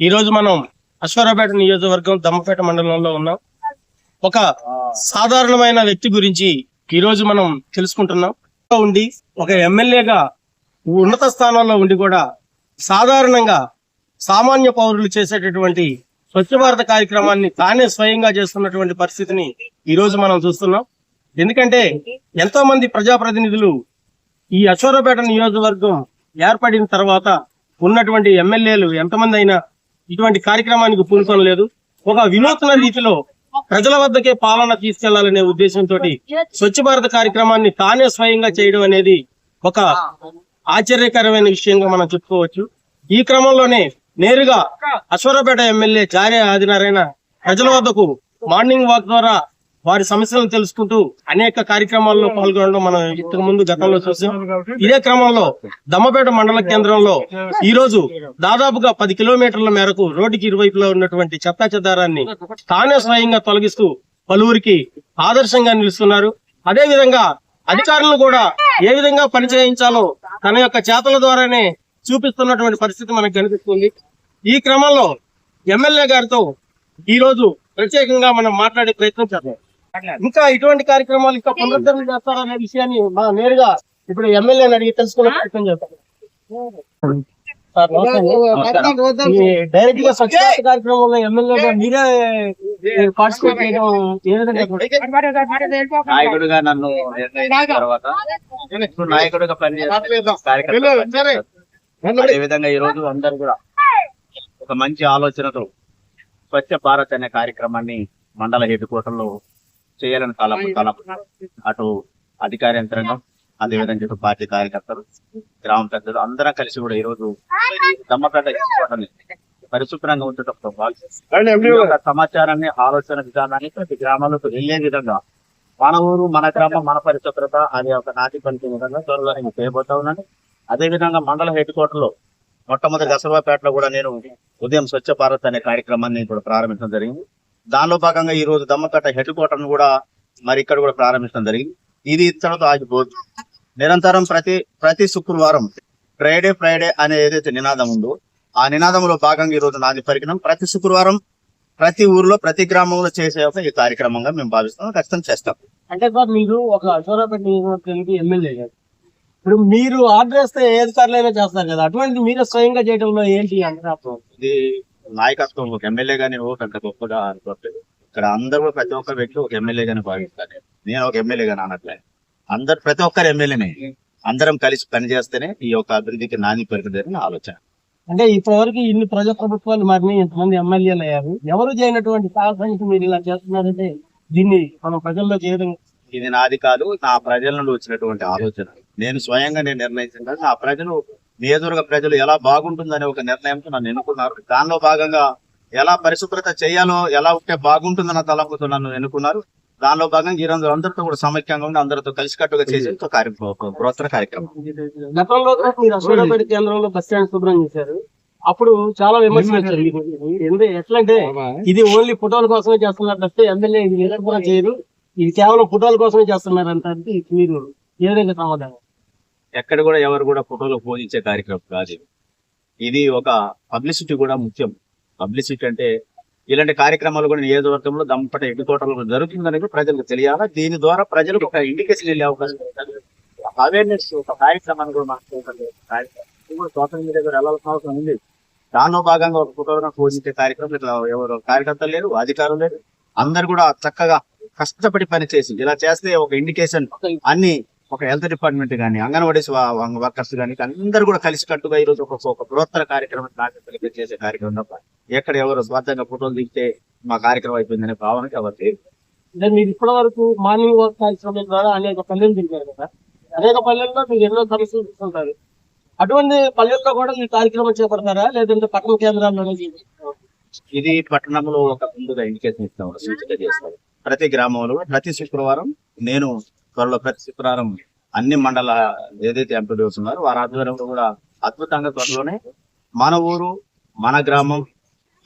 ఈ రోజు మనం అశ్వరాపేట నియోజకవర్గం దమ్మపేట మండలంలో ఉన్నాం. ఒక సాధారణమైన వ్యక్తి గురించి ఈ రోజు మనం తెలుసుకుంటున్నాం. ఉండి ఒక ఎమ్మెల్యేగా ఉన్నత స్థానంలో ఉండి కూడా సాధారణంగా సామాన్య పౌరులు చేసేటటువంటి స్వచ్ఛ భారత కార్యక్రమాన్ని తానే స్వయంగా చేస్తున్నటువంటి పరిస్థితిని ఈ రోజు మనం చూస్తున్నాం. ఎందుకంటే ఎంతో మంది ప్రజాప్రతినిధులు ఈ అశ్వరపేట నియోజకవర్గం ఏర్పడిన తర్వాత ఉన్నటువంటి ఎమ్మెల్యేలు ఎంతమంది అయినా ఇటువంటి కార్యక్రమానికి పూనుకొనలేదు ఒక వినూత్న రీతిలో ప్రజల వద్దకే పాలన తీసుకెళ్ళాలనే ఉద్దేశంతో స్వచ్ఛ భారత్ కార్యక్రమాన్ని తానే స్వయంగా చేయడం అనేది ఒక ఆశ్చర్యకరమైన విషయంగా మనం చెప్పుకోవచ్చు. ఈ క్రమంలోనే నేరుగా అశ్వరపేట ఎమ్మెల్యే చార్య ఆదినారాయణ ప్రజల వద్దకు మార్నింగ్ వాక్ ద్వారా వారి సమస్యలను తెలుసుకుంటూ అనేక కార్యక్రమాల్లో పాల్గొనడం మనం ఇంతకు ముందు గతంలో చూసాం. ఇదే క్రమంలో దమ్మపేట మండల కేంద్రంలో ఈ రోజు దాదాపుగా పది కిలోమీటర్ల మేరకు రోడ్డుకి ఇరువైపులా ఉన్నటువంటి చెత్తా చెదారాన్ని తానే స్వయంగా తొలగిస్తూ పలువురికి ఆదర్శంగా నిలుస్తున్నారు. అదే విధంగా అధికారులను కూడా ఏ విధంగా పని చేయించాలో తన యొక్క చేతల ద్వారానే చూపిస్తున్నటువంటి పరిస్థితి మనకు కనిపిస్తుంది. ఈ క్రమంలో ఎమ్మెల్యే గారితో ఈ రోజు ప్రత్యేకంగా మనం మాట్లాడే ప్రయత్నం చేద్దాం. ఇంకా ఇటువంటి కార్యక్రమాలు ఇంకా పునరుద్ధరణ చేస్తారనే విషయాన్ని మనం నేరుగా ఇప్పుడు ఎమ్మెల్యేని అడిగి తెలుసుకునే ప్రయత్నం. ఈ డైరెక్ట్గా స్వచ్ఛ కార్యక్రమంలో ఎమ్మెల్యేగా మీరే పార్టిసిపేట్ చేయడం ఏ విధంగా నాయకుడిగా నన్ను తర్వాత నాయకుడిగా పనిచేస్తాను విధంగా ఈ రోజు అందరు కూడా ఒక మంచి ఆలోచనతో స్వచ్ఛ భారత్ అనే కార్యక్రమాన్ని మండల హెడ్ క్వార్టర్లో చేయాలని తలపు తలపు అటు అధికార యంత్రాంగం అదే విధంగా ఇటు పార్టీ కార్యకర్తలు గ్రామ పెద్దలు అందరం కలిసి కూడా ఈ రోజు దమ్మపేట పరిశుభ్రంగా యొక్క సమాచారాన్ని ఆలోచన విధానాన్ని ప్రతి గ్రామాలకు వెళ్ళే విధంగా మన ఊరు మన గ్రామం మన పరిశుభ్రత అనే ఒక నాటి పలికే విధంగా త్వరలో నేను చేయబోతా ఉన్నాను. అదే విధంగా మండల హెడ్ క్వార్టర్లో మొట్టమొదటి దసరాపేటలో కూడా నేను ఉదయం స్వచ్ఛ భారత్ అనే కార్యక్రమాన్ని కూడా ప్రారంభించడం జరిగింది. దానిలో భాగంగా ఈ రోజు దమ్మకట్ట హెడ్ క్వార్టర్ కూడా మరి ఇక్కడ కూడా ప్రారంభించడం జరిగింది. ఇది ఇతరులతో ఆగిపోదు నిరంతరం ప్రతి ప్రతి శుక్రవారం ఫ్రైడే ఫ్రైడే అనే ఏదైతే నినాదం ఉందో ఆ నినాదంలో భాగంగా ఈ రోజు నాది పరికరం ప్రతి శుక్రవారం ప్రతి ఊర్లో ప్రతి గ్రామంలో చేసే ఒక ఈ కార్యక్రమంగా మేము భావిస్తాం ఖచ్చితంగా చేస్తాం. అంటే సార్ మీరు ఒక అశ్వరాపేట నియోజకవర్గానికి ఎమ్మెల్యే గారు ఇప్పుడు మీరు ఆర్డర్ వేస్తే ఏ అధికారులైనా చేస్తారు కదా. అటువంటి మీరే స్వయంగా చేయడంలో ఏంటి అంటే ఇది నాయకత్వం ఒక ఎమ్మెల్యేగా నేను పెద్ద గొప్పగా అనుకోవట్లేదు ఇక్కడ అందరూ ప్రతి ఒక్క వ్యక్తి ఒక ఎమ్మెల్యేగానే భావిస్తాను నేను. ఒక ఎమ్మెల్యేగా అనట్లే. అందరు ప్రతి ఒక్కరు ఎమ్మెల్యేనే. అందరం కలిసి పనిచేస్తేనే ఈ యొక్క అభివృద్ధికి నాని పెరుగుతుందని ఆలోచన. అంటే ఇప్పటివరకు ఇన్ని ప్రజా ప్రభుత్వాలు మారినాయి ఇంతమంది ఎమ్మెల్యేలు అయ్యారు. ఎవరు చేయనటువంటి సాహసానికి మీరు ఇలా చేస్తున్నారంటే దీన్ని మనం ప్రజల్లో చేయడం ఇది నాది కాదు నా ప్రజల నుండి వచ్చినటువంటి ఆలోచన. నేను స్వయంగా నేను నిర్ణయించిన. నా ప్రజలు నియోజకవర్గ ప్రజలు ఎలా బాగుంటుందనే ఒక నిర్ణయంతో నన్ను ఎన్నుకున్నారు. దానిలో భాగంగా ఎలా పరిశుభ్రత చేయాలో ఎలా ఉంటే బాగుంటుందన్న తలంపుతో నన్ను ఎన్నుకున్నారు. దానిలో భాగంగా ఈ రోజు అందరితో కూడా సమైక్యంగా ఉండి అందరితో కలిసికట్టుగా చేసే ఒక కార్యక్రమం బృహత్తర కార్యక్రమం. గతంలో మీరు కేంద్రంలో బస్ స్టాండ్ శుభ్రం చేశారు. అప్పుడు చాలా విమర్శలు వచ్చారు ఎట్లా అంటే ఇది ఓన్లీ ఫోటోల కోసమే చేస్తున్నారు తప్పితే ఎమ్మెల్యే ఇది కూడా చేయరు ఇది కేవలం ఫోటోల కోసమే చేస్తున్నారు అంటే మీరు ఏ విధంగా సమాధానం. ఎక్కడ కూడా ఎవరు కూడా ఫోటోలు పోజించే కార్యక్రమం కాదు ఇది. ఒక పబ్లిసిటీ కూడా ముఖ్యం. పబ్లిసిటీ అంటే ఇలాంటి కార్యక్రమాలు కూడా నియోజకవర్గంలో దమ్మపట తోటలు జరుగుతుందని ప్రజలకు తెలియాలా? దీని ద్వారా ప్రజలకు ఒక ఇండికేషన్ వెళ్ళే అవకాశం అవేర్నెస్ ఒక కార్యక్రమాన్ని కూడా మనకు కార్యక్రమం సోషల్ మీడియా కూడా వెళ్ళాల్సిన అవసరం ఉంది. దానిలో భాగంగా ఒక ఫోటోగ్రాఫ్ పోజించే కార్యక్రమం ఇట్లా ఎవరు కార్యకర్తలు లేరు అధికారులు లేరు. అందరు కూడా చక్కగా కష్టపడి పని చేసి ఇలా చేస్తే ఒక ఇండికేషన్ అన్ని ఒక హెల్త్ డిపార్ట్మెంట్ కానీ అంగన్వాడీ వర్కర్స్ కానీ అందరూ కూడా కలిసి కట్టుగా ఈ రోజు ఒక ఒక బృహత్తర కార్యక్రమం చేసే కార్యక్రమం తప్ప ఎక్కడ ఎవరు స్వార్థంగా ఫోటోలు దిగితే మా కార్యక్రమం అయిపోయిందనే భావనకి ఎవరు. అంటే మీరు ఇప్పటి వరకు మార్నింగ్ వాక్ కార్యక్రమం ద్వారా అనేక పల్లెలు తింటారు కదా అనేక పల్లెల్లో మీరు ఎన్నో సమస్యలు చూస్తుంటారు అటువంటి పల్లెల్లో కూడా ఈ కార్యక్రమం చేపడతారా లేదంటే పట్టణ కేంద్రాల్లోనే? ఇది పట్టణంలో ఒక ముందుగా ఇండికేషన్ ఇస్తాం సూచిక చేస్తాం ప్రతి గ్రామంలో ప్రతి శుక్రవారం నేను త్వరలో ప్రతి శుక్రవారం అన్ని మండల ఏదైతే ఎంపీడీస్ ఉన్నారో వారి ఆధ్వర్యంలో కూడా అద్భుతంగా త్వరలోనే మన ఊరు మన గ్రామం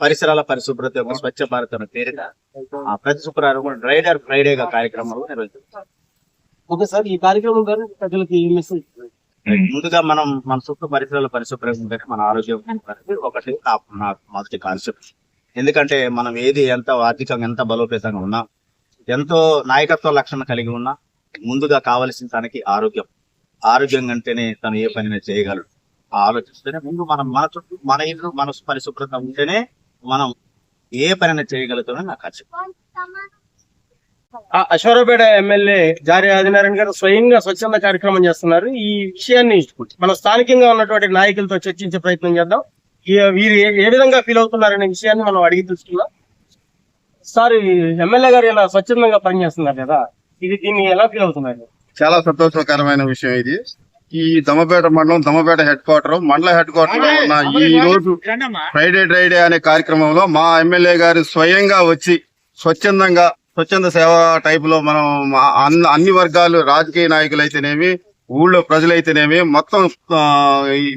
పరిసరాల పరిశుభ్రత యొక్క స్వచ్ఛ భారత్ అనే పేరిట ఆ ప్రతి శుక్రవారం కూడా డ్రైడర్ ఫ్రైడేగా కార్యక్రమాలు నిర్వహిస్తాం ఓకే సార్ ఈ కార్యక్రమం ప్రజలకి ముందుగా మనం మన చుట్టూ పరిసరాలు పరిశుభ్రంగా ఉంటే మన ఆరోగ్యం ఒకటి నా మొదటి కాన్సెప్ట్ ఎందుకంటే మనం ఏది ఎంత ఆర్థికంగా ఎంత బలోపేతంగా ఉన్నా ఎంతో నాయకత్వ లక్షణ కలిగి ఉన్నా ముందుగా కావలసిన తనకి ఆరోగ్యం. ఆరోగ్యం అంటేనే తను ఏ పనిని చేయగలడు. ఆలోచిస్తేనే ముందు మనం మన చుట్టూ మన ఇల్లు మన పరిశుభ్రత ఉంటేనే మనం ఏ పనిని చేయగలుగుతామని నాకు కాన్సెప్ట్ ఆ అశ్వరపేట ఎమ్మెల్యే జారీ ఆదినారాయణ గారు స్వయంగా స్వచ్ఛంద కార్యక్రమం చేస్తున్నారు. ఈ విషయాన్ని మన స్థానికంగా ఉన్నటువంటి నాయకులతో చర్చించే ప్రయత్నం చేద్దాం. వీరు ఏ- విధంగా ఫీల్ అవుతున్నారనే విషయాన్ని మనం అడిగి తెలుసుకుందాం. సార్ ఎమ్మెల్యే గారు ఇలా స్వచ్ఛందంగా పనిచేస్తున్నారు కదా. ఇది దీన్ని ఎలా ఫీల్ అవుతున్నారు చాలా సంతోషకరమైన విషయం ఇది. ఈ దమ్మపేట మండలం దమ్మపేట హెడ్ క్వార్టర్ మండల హెడ్ క్వార్టర్లో ఉన్న ఈ రోజు ఫ్రైడే డ్రైడే అనే కార్యక్రమంలో మా ఎమ్మెల్యే గారు స్వయంగా వచ్చి స్వచ్ఛందంగా స్వచ్ఛంద సేవ టైప్లో మనం అన్ని వర్గాలు రాజకీయ నాయకులు అయితేనేమి ఊళ్ళో ప్రజలైతేనేమి మొత్తం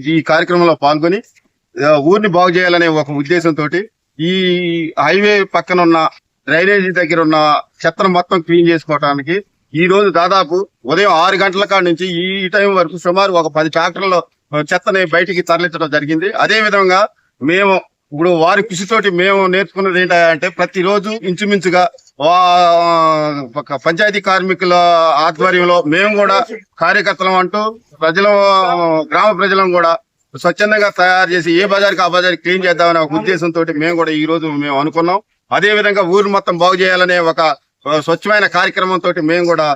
ఈ- కార్యక్రమంలో పాల్గొని ఊరిని బాగు చేయాలనే ఒక ఉద్దేశంతో ఈ హైవే పక్కన ఉన్న డ్రైనేజీ దగ్గర ఉన్న చెత్తను మొత్తం క్లీన్ చేసుకోవడానికి ఈ రోజు దాదాపు ఉదయం ఆరు గంటల కాడ నుంచి ఈ టైం వరకు సుమారు ఒక పది ట్రాక్టర్లో చెత్తని బయటికి తరలించడం జరిగింది. అదే విధంగా మేము ఇప్పుడు వారి కృషితోటి మేము నేర్చుకున్నది ఏంటంటే ప్రతిరోజు ఇంచుమించుగా వా- పంచాయతీ కార్మికుల ఆధ్వర్యంలో మేము కూడా కార్యకర్తలం అంటూ ప్రజల గ్రామ ప్రజలను కూడా స్వచ్ఛందంగా తయారు చేసి ఏ బజార్కి ఆ బజార్ క్లీన్ చేద్దామనే ఒక ఉద్దేశంతో మేము కూడా ఈ రోజు మేము అనుకున్నాం. అదే విధంగా ఊరు మొత్తం బాగు చేయాలనే ఒక స్వచ్ఛమైన కార్యక్రమం తోటి మేము కూడా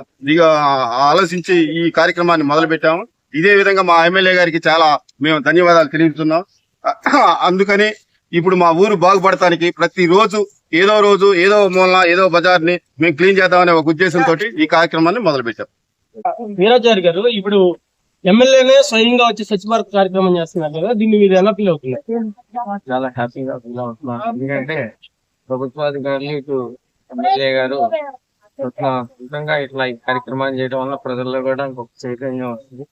ఆలోచించి ఈ కార్యక్రమాన్ని మొదలు పెట్టాము ఇదే విధంగా మా ఎమ్మెల్యే గారికి చాలా మేము ధన్యవాదాలు తెలియజేస్తున్నాం. అందుకని ఇప్పుడు మా ఊరు బాగుపడటానికి ప్రతి రోజు ఏదో రోజు ఏదో మూలన ఏదో బజార్ని మేము క్లీన్ చేద్దామనే ఒక ఉద్దేశంతో ఈ కార్యక్రమాన్ని మొదలు పెట్టాం వీరాచారి గారు ఇప్పుడు ఎమ్మెల్యేనే స్వయంగా వచ్చి స్వచ్ఛ భారత్ కార్యక్రమం చేస్తున్నారు కదా దీన్ని మీరు ఎలా ఫీల్ అవుతున్నారు? చాలా హ్యాపీగా ఫీల్ అవుతున్నాను ఎందుకంటే ప్రభుత్వాధికారులు ఇటు ఎమ్మెల్యే గారు ఇట్లా ఇట్లా ఈ కార్యక్రమాన్ని చేయడం వల్ల ప్రజల్లో కూడా ఇంకొక చైతన్యం వస్తుంది.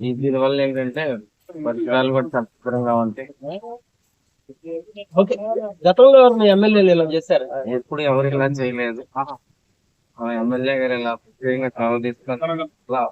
ఈ దీని వల్ల ఏంటంటే పరిసరాలు కూడా చాలా శుభ్రంగా ఉంటాయి. ఓకే. గతంలో ఎమ్మెల్యేలు ఇలా చేశారు? ఎప్పుడు ఎవరు ఇలా చేయలేదు. ఎమ్మెల్యే గారు ఇలా ప్రత్యేకంగా చొరవ తీసుకొని ఇలా